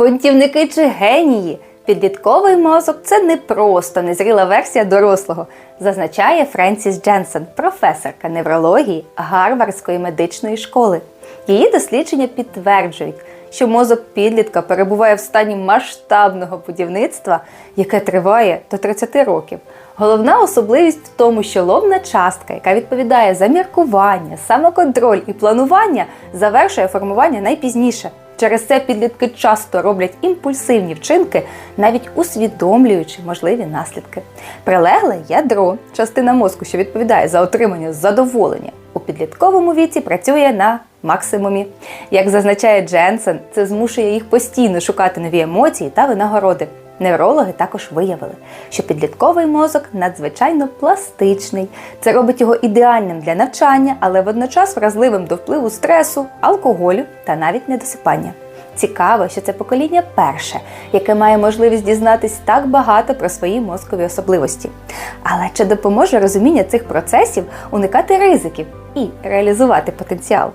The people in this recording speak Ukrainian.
Бунтівники чи генії? Підлітковий мозок це не просто незріла версія дорослого, зазначає Френсіс Дженсен, професорка неврології Гарвардської медичної школи. Її дослідження підтверджують, що мозок підлітка перебуває в стані масштабного будівництва, яке триває до 30 років. Головна особливість в тому, що лобна частка, яка відповідає за міркування, самоконтроль і планування, завершує формування найпізніше. Через це підлітки часто роблять імпульсивні вчинки, навіть усвідомлюючи можливі наслідки. Прилегле ядро, частина мозку, що відповідає за отримання задоволення, у підлітковому віці працює на максимумі. Як зазначає Дженсен, це змушує їх постійно шукати нові емоції та винагороди. Неврологи також виявили, що підлітковий мозок надзвичайно пластичний. Це робить його ідеальним для навчання, але водночас вразливим до впливу стресу, алкоголю та навіть недосипання. Цікаво, що це покоління перше, яке має можливість дізнатись так багато про свої мозкові особливості. Але чи допоможе розуміння цих процесів уникати ризиків і реалізувати потенціал?